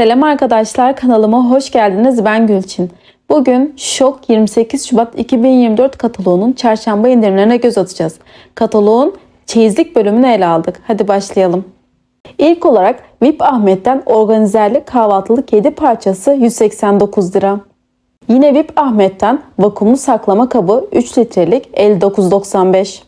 Selam arkadaşlar kanalıma hoş geldiniz ben Gülçin. Bugün Şok 28 Şubat 2024 kataloğunun çarşamba indirimlerine göz atacağız. Kataloğun çeyizlik bölümünü ele aldık. Hadi başlayalım. İlk olarak VIP Ahmet'ten organizerli kahvaltılık 7 parçası 189 lira. Yine VIP Ahmet'ten vakumlu saklama kabı 3 litrelik 59.95.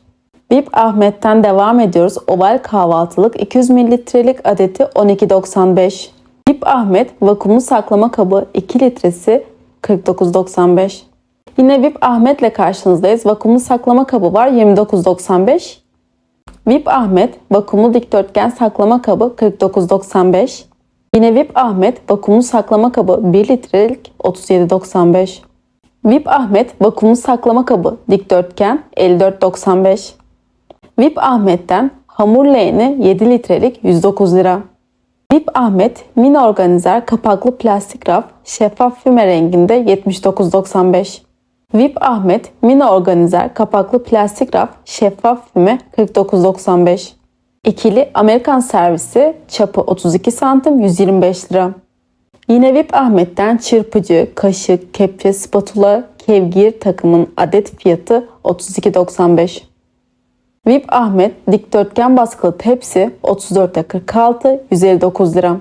VIP Ahmet'ten devam ediyoruz. Oval kahvaltılık 200 mililitrelik adeti 12.95. VIP Ahmet vakumlu saklama kabı 2 litresi 49.95. Yine VIP Ahmet'le karşınızdayız. Vakumlu saklama kabı var 29.95. VIP Ahmet vakumlu dikdörtgen saklama kabı 49.95. Yine VIP Ahmet vakumlu saklama kabı 1 litrelik 37.95. VIP Ahmet vakumlu saklama kabı dikdörtgen 54.95. VIP Ahmet'ten hamur leğeni 7 litrelik 109 lira. VIP Ahmet mini organizer kapaklı plastik raf şeffaf füme renginde 79.95. VIP Ahmet mini organizer kapaklı plastik raf şeffaf füme 49.95. İkili Amerikan servisi çapı 32 santim 125 lira. Yine VIP Ahmet'ten çırpıcı, kaşık, kepçe, spatula, kevgir takımın adet fiyatı 32.95. VIP Ahmet dikdörtgen baskılı tepsi 34'e 46 159 lira.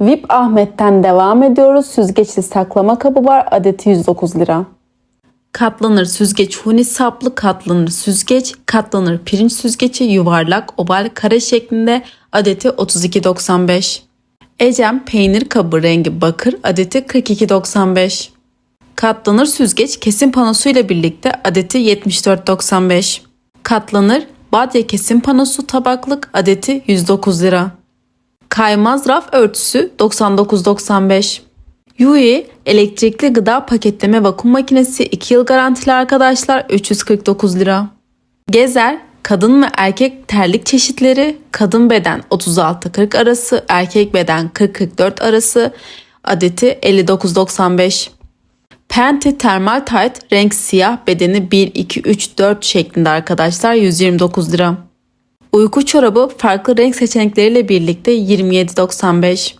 VIP Ahmet'ten devam ediyoruz. Süzgeçli saklama kabı var. Adeti 109 lira. Katlanır süzgeç huni saplı katlanır süzgeç, katlanır pirinç süzgeci yuvarlak oval kare şeklinde adeti 32.95. Ecem peynir kabı rengi bakır adeti 42.95. Katlanır süzgeç kesim panosu ile birlikte adeti 74.95. Katlanır badye kesim panosu tabaklık adeti 109 lira. Kaymaz raf örtüsü 99.95. Yui elektrikli gıda paketleme vakum makinesi 2 yıl garantili arkadaşlar 349 lira. Gezer kadın ve erkek terlik çeşitleri kadın beden 36-40 arası erkek beden 40-44 arası adeti 59.95. Penti Thermal Tight renk siyah bedeni 1, 2, 3, 4 şeklinde arkadaşlar 129 lira. Uyku çorabı farklı renk seçenekleriyle birlikte 27.95.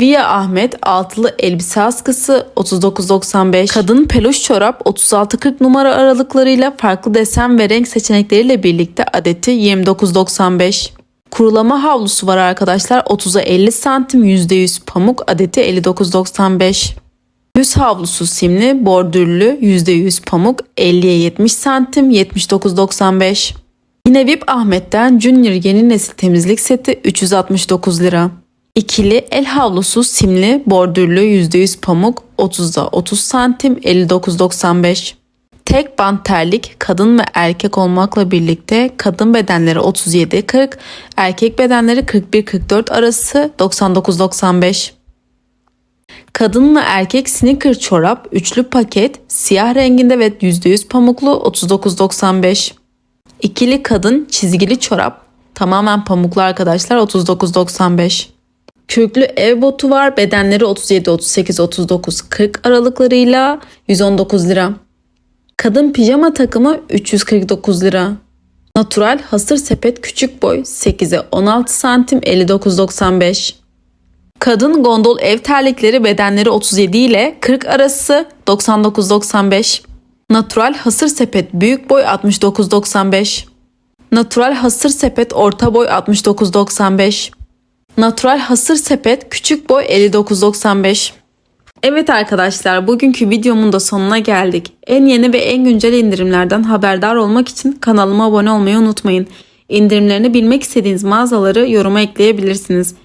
Via Ahmet altılı elbise askısı 39.95. Kadın peluş çorap 36-40 numara aralıklarıyla farklı desen ve renk seçenekleriyle birlikte adeti 29.95. Kurulama havlusu var arkadaşlar 30'a 50 santim %100 pamuk adeti 59.95. Yüz havlusu simli, bordürlü, %100 pamuk, 50'ye 70 santim, 79.95. Yine VIP Ahmet'ten Junior yeni nesil temizlik seti 369 lira. İkili el havlusu simli, bordürlü, %100 pamuk, 30'a 30 santim, 59.95. Tek bant terlik kadın ve erkek olmakla birlikte kadın bedenleri 37-40, erkek bedenleri 41-44 arası 99.95. Kadın ve erkek sneaker çorap üçlü paket siyah renginde ve %100 pamuklu 39.95. İkili kadın çizgili çorap tamamen pamuklu arkadaşlar 39.95. Kürklü ev botu var bedenleri 37, 38, 39, 40 aralıklarıyla 119 lira. Kadın pijama takımı 349 lira. Natural hasır sepet küçük boy 8'e 16 santim 59.95. Kadın gondol ev terlikleri bedenleri 37 ile 40 arası 99.95. Natural hasır sepet büyük boy 69.95. Natural hasır sepet orta boy 69.95. Natural hasır sepet küçük boy 59.95. Evet arkadaşlar bugünkü videomun da sonuna geldik. En yeni ve en güncel indirimlerden haberdar olmak için kanalıma abone olmayı unutmayın. İndirimlerini bilmek istediğiniz mağazaları yoruma ekleyebilirsiniz.